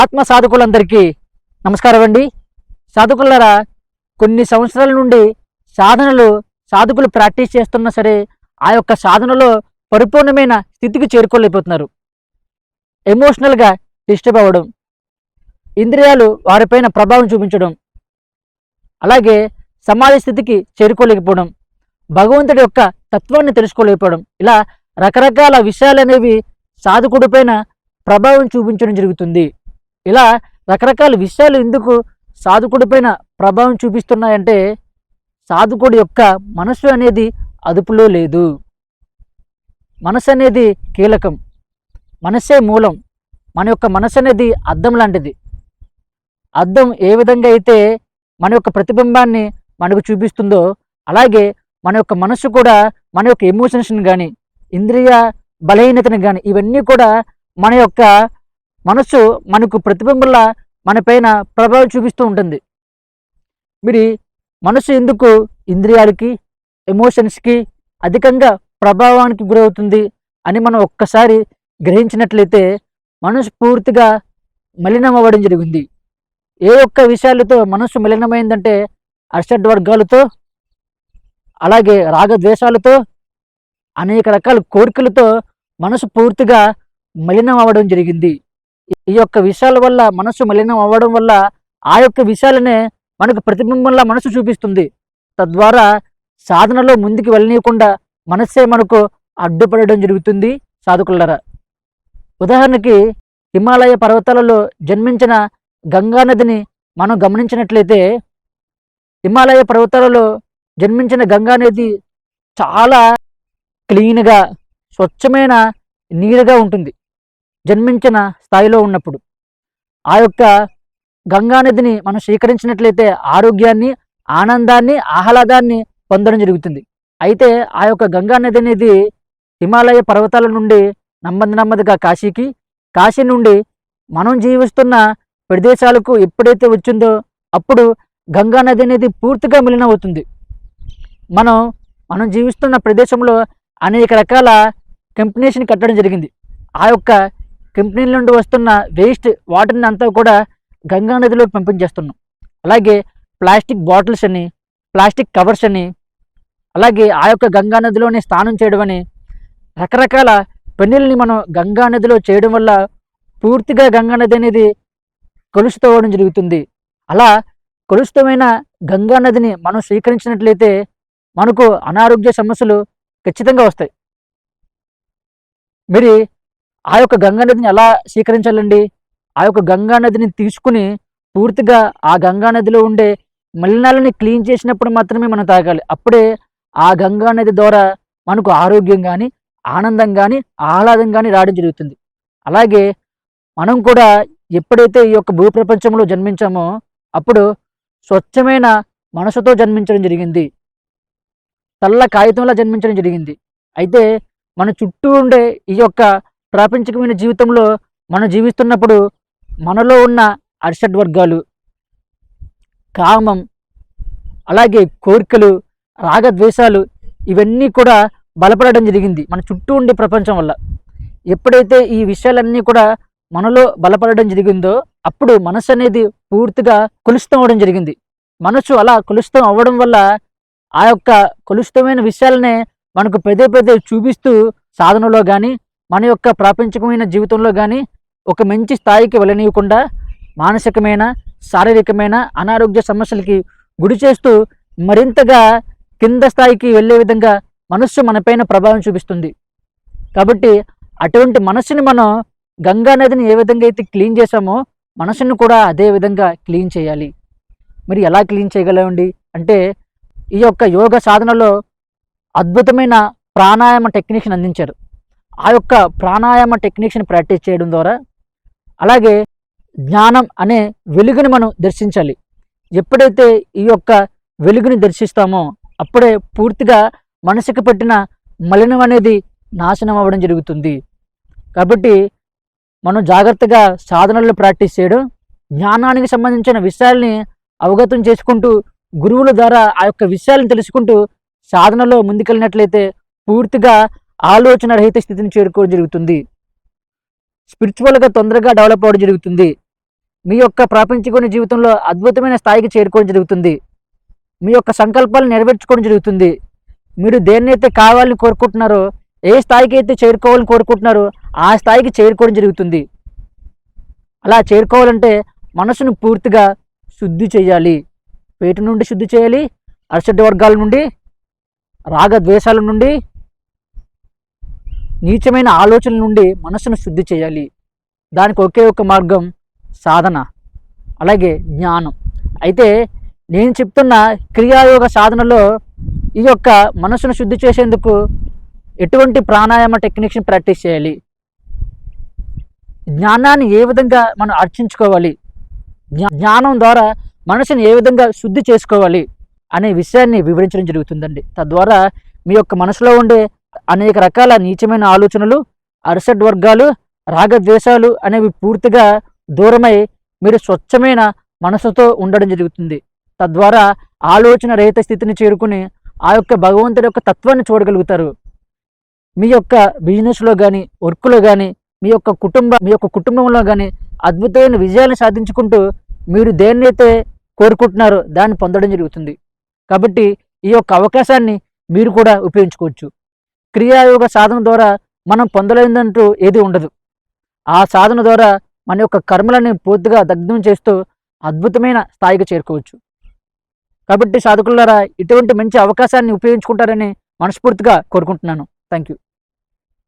ఆత్మ సాధకులందరికీ నమస్కారం అండి. సాధకులారా కొన్ని సంవత్సరాల నుండి సాధనలు సాధకులు ప్రాక్టీస్ చేస్తున్నా సరే ఆ యొక్క సాధనలో పరిపూర్ణమైన స్థితికి చేరుకోలేకపోతున్నారు. ఎమోషనల్గా డిస్టర్బ్ అవ్వడం ఇంద్రియాలు వారిపైన ప్రభావం చూపించడం అలాగే సమాధి స్థితికి చేరుకోలేకపోవడం భగవంతుడి యొక్క తత్వాన్ని తెలుసుకోలేకపోవడం ఇలా రకరకాల విషయాలు అనేవి సాధకుడిపైన ప్రభావం చూపించడం జరుగుతుంది. ఇలా రకరకాల విషయాలు ఎందుకు సాధకుడి పైన ప్రభావం చూపిస్తున్నాయంటే సాధకుడి యొక్క మనసు అనేది అదుపులో లేదు. మనసు అనేది కీలకం. మనసే మూలం. మన యొక్క మనసు అనేది అద్దం లాంటిది. అద్దం ఏ విధంగా అయితే మన యొక్క ప్రతిబింబాన్ని మనకు చూపిస్తుందో అలాగే మన యొక్క మనసు కూడా మన యొక్క ఎమోషన్స్ని కానీ ఇంద్రియ బలహీనతను కానీ ఇవన్నీ కూడా మన యొక్క మనసు మనకు ప్రతిబింబంలా మన పైన ప్రభావం చూపిస్తూ ఉంటుంది. మరి మనసు ఎందుకు ఇంద్రియాలకి ఎమోషన్స్కి అధికంగా ప్రభావానికి గురవుతుంది అని మనం ఒక్కసారి గ్రహించినట్లయితే మనసు పూర్తిగా మలినం అవ్వడం జరిగింది. ఏ ఒక్క విషయాలతో మనసు మలినమైందంటే అర్షడ్ వర్గాలతో అలాగే రాగద్వేషాలతో అనేక రకాల కోరికలతో మనసు పూర్తిగా మలినం అవ్వడం జరిగింది. ఈ యొక్క విషయాల వల్ల మనసు మలినం అవ్వడం వల్ల ఆ యొక్క విషయాలనే మనకు ప్రతిబింబంలా మనసు చూపిస్తుంది. తద్వారా సాధనలో ముందుకు వెళ్ళనీయకుండా మనస్సే మనకు అడ్డుపడడం జరుగుతుంది. సాధకులరా ఉదాహరణకి హిమాలయ పర్వతాలలో జన్మించిన గంగానదిని మనం గమనించినట్లయితే హిమాలయ పర్వతాలలో జన్మించిన గంగానది చాలా క్లీన్గా స్వచ్ఛమైన నీరుగా ఉంటుంది. జన్మించిన స్థాయిలో ఉన్నప్పుడు ఆ యొక్క గంగానదిని మనం స్వీకరించినట్లయితే ఆరోగ్యాన్ని ఆనందాన్ని ఆహ్లాదాన్ని పొందడం జరుగుతుంది. అయితే ఆ యొక్క గంగానది అనేది హిమాలయ పర్వతాల నుండి నెమ్మది నెమ్మదిగా కాశీకి కాశీ నుండి మనం జీవిస్తున్న ప్రదేశాలకు ఎప్పుడైతే వచ్చిందో అప్పుడు గంగానది అనేది పూర్తిగా మిలినవుతుంది మనం మనం జీవిస్తున్న ప్రదేశంలో అనేక రకాల కంపెనీస్ని కట్టడం జరిగింది. ఆ యొక్క కంపెనీల నుండి వస్తున్న వేస్ట్ వాటర్ని అంతా కూడా గంగా నదిలోకి పంపించేస్తున్నాం. అలాగే ప్లాస్టిక్ బాటిల్స్ అని ప్లాస్టిక్ కవర్స్ అని అలాగే ఆ యొక్క గంగా నదిలోనే స్నానం చేయడం అని రకరకాల పనుల్ని మనం గంగా నదిలో చేయడం వల్ల పూర్తిగా గంగా నది అనేది కలుషితమవడం జరుగుతుంది. అలా కలుషితమైన గంగా నదిని మనం స్వీకరించినట్లయితే మనకు అనారోగ్య సమస్యలు ఖచ్చితంగా వస్తాయి. మరి ఆ యొక్క గంగా నదిని ఎలా స్వీకరించాలండి ఆ యొక్క గంగా నదిని తీసుకుని పూర్తిగా ఆ గంగా నదిలో ఉండే మలినాలని క్లీన్ చేసినప్పుడు మాత్రమే మనం తాగాలి. అప్పుడే ఆ గంగా నది ద్వారా మనకు ఆరోగ్యం కానీ ఆనందం కానీ ఆహ్లాదం కానీ రావడం జరుగుతుంది. అలాగే మనం కూడా ఎప్పుడైతే ఈ యొక్క భూప్రపంచంలో జన్మించామో అప్పుడు స్వచ్ఛమైన మనసుతో జన్మించడం జరిగింది. తల్ల కాగితంలో జన్మించడం జరిగింది. అయితే మన చుట్టూ ఉండే ఈ యొక్క ప్రాపంచికమైన జీవితంలో మనం జీవిస్తున్నప్పుడు మనలో ఉన్న అరిషడ్ వర్గాలు కామం అలాగే కోరికలు రాగద్వేషాలు ఇవన్నీ కూడా బలపడడం జరిగింది మన చుట్టూ ఉండే ప్రపంచం వల్ల. ఎప్పుడైతే ఈ విషయాలన్నీ కూడా మనలో బలపడడం జరిగిందో అప్పుడు మనసు అనేది పూర్తిగా కులుస్తం అవ్వడం జరిగింది. మనసు అలా కులుస్తం అవ్వడం వల్ల ఆ యొక్క కలుషితమైన విషయాలనే మనకు పెద్ద పెద్ద చూపిస్తూ సాధనలో కానీ మన యొక్క ప్రాపంచికమైన జీవితంలో కానీ ఒక మంచి స్థాయికి వెళ్ళనివ్వకుండా మానసికమైన శారీరకమైన అనారోగ్య సమస్యలకి గురి చేస్తూ మరింతగా కింద స్థాయికి వెళ్ళే విధంగా మనస్సు మనపైన ప్రభావం చూపిస్తుంది. కాబట్టి అటువంటి మనస్సుని మనం గంగా నదిని ఏ విధంగా అయితే క్లీన్ చేసామో మనసును కూడా అదే విధంగా క్లీన్ చేయాలి. మరి ఎలా క్లీన్ చేయగలండి అంటే ఈ యొక్క యోగ సాధనలో అద్భుతమైన ప్రాణాయామ టెక్నిక్ని అందించారు. ఆ యొక్క ప్రాణాయామ టెక్నిక్స్ని ప్రాక్టీస్ చేయడం ద్వారా అలాగే జ్ఞానం అనే వెలుగుని మనం దర్శించాలి. ఎప్పుడైతే ఈ యొక్క వెలుగుని దర్శిస్తామో అప్పుడే పూర్తిగా మనసుకు పట్టిన మలినం అనేది నాశనం అవ్వడం జరుగుతుంది. కాబట్టి మనం జాగ్రత్తగా సాధనల్లో ప్రాక్టీస్ చేయడం జ్ఞానానికి సంబంధించిన విషయాల్ని అవగతం చేసుకుంటూ గురువుల ద్వారా ఆ యొక్క విషయాలను తెలుసుకుంటూ సాధనలో ముందుకెళ్ళినట్లయితే పూర్తిగా ఆలోచన రహిత స్థితిని చేరుకోవడం జరుగుతుంది. స్పిరిచువల్గా తొందరగా డెవలప్ అవ్వడం జరుగుతుంది. మీ యొక్క ప్రాపంచికమైన జీవితంలో అద్భుతమైన స్థాయికి చేరుకోవడం జరుగుతుంది. మీ యొక్క సంకల్పాలు నెరవేర్చుకోవడం జరుగుతుంది. మీరు దేన్నైతే కావాలని కోరుకుంటున్నారో ఏ స్థాయికి అయితే చేరుకోవాలని కోరుకుంటున్నారో ఆ స్థాయికి చేరుకోవడం జరుగుతుంది. అలా చేరుకోవాలంటే మనసును పూర్తిగా శుద్ధి చేయాలి. పేట నుండి శుద్ధి చేయాలి. అరసటి వర్గాల నుండి రాగద్వేషాల నుండి నీచమైన ఆలోచనల నుండి మనసును శుద్ధి చేయాలి. దానికి ఒకే ఒక మార్గం సాధన అలాగే జ్ఞానం. అయితే నేను చెప్తున్న క్రియాయోగ సాధనలో ఈ యొక్క మనసును శుద్ధి చేసేందుకు ఎటువంటి ప్రాణాయామ టెక్నిక్స్ని ప్రాక్టీస్ చేయాలి. జ్ఞానాన్ని ఏ విధంగా మనం అర్చించుకోవాలి? జ్ఞా- జ్ఞానం ద్వారా మనసుని ఏ విధంగా శుద్ధి చేసుకోవాలి? అనే విషయాన్ని వివరించడం జరుగుతుందండి. తద్వారా మీ యొక్క మనసులో ఉండే అనేక రకాల నీచమైన ఆలోచనలు అరసడ్ వర్గాలు రాగద్వేషాలు అనేవి పూర్తిగా దూరమై మీరు స్వచ్ఛమైన మనసుతో ఉండడం జరుగుతుంది. తద్వారా ఆలోచన రహిత స్థితిని చేరుకుని ఆ యొక్క భగవంతుడి యొక్క తత్వాన్ని చూడగలుగుతారు. మీ యొక్క బిజినెస్లో కానీ వర్క్లో కానీ మీ యొక్క కుటుంబ మీ యొక్క కుటుంబంలో కానీ అద్భుతమైన విజయాలను సాధించుకుంటూ మీరు దేన్నైతే కోరుకుంటున్నారో దాన్ని పొందడం జరుగుతుంది. కాబట్టి ఈ యొక్క అవకాశాన్ని మీరు కూడా ఉపయోగించుకోవచ్చు. క్రియాయోగ సాధన ద్వారా మనం పొందలేదంటూ ఏది ఉండదు. ఆ సాధన ద్వారా మన యొక్క కర్మలని పూర్తిగా దగ్ధం చేస్తూ అద్భుతమైన స్థాయికి చేరుకోవచ్చు. కాబట్టి సాధకులారా ఇటువంటి మంచి అవకాశాన్ని ఉపయోగించుకుంటారని మనస్ఫూర్తిగా కోరుకుంటున్నాను. Thank you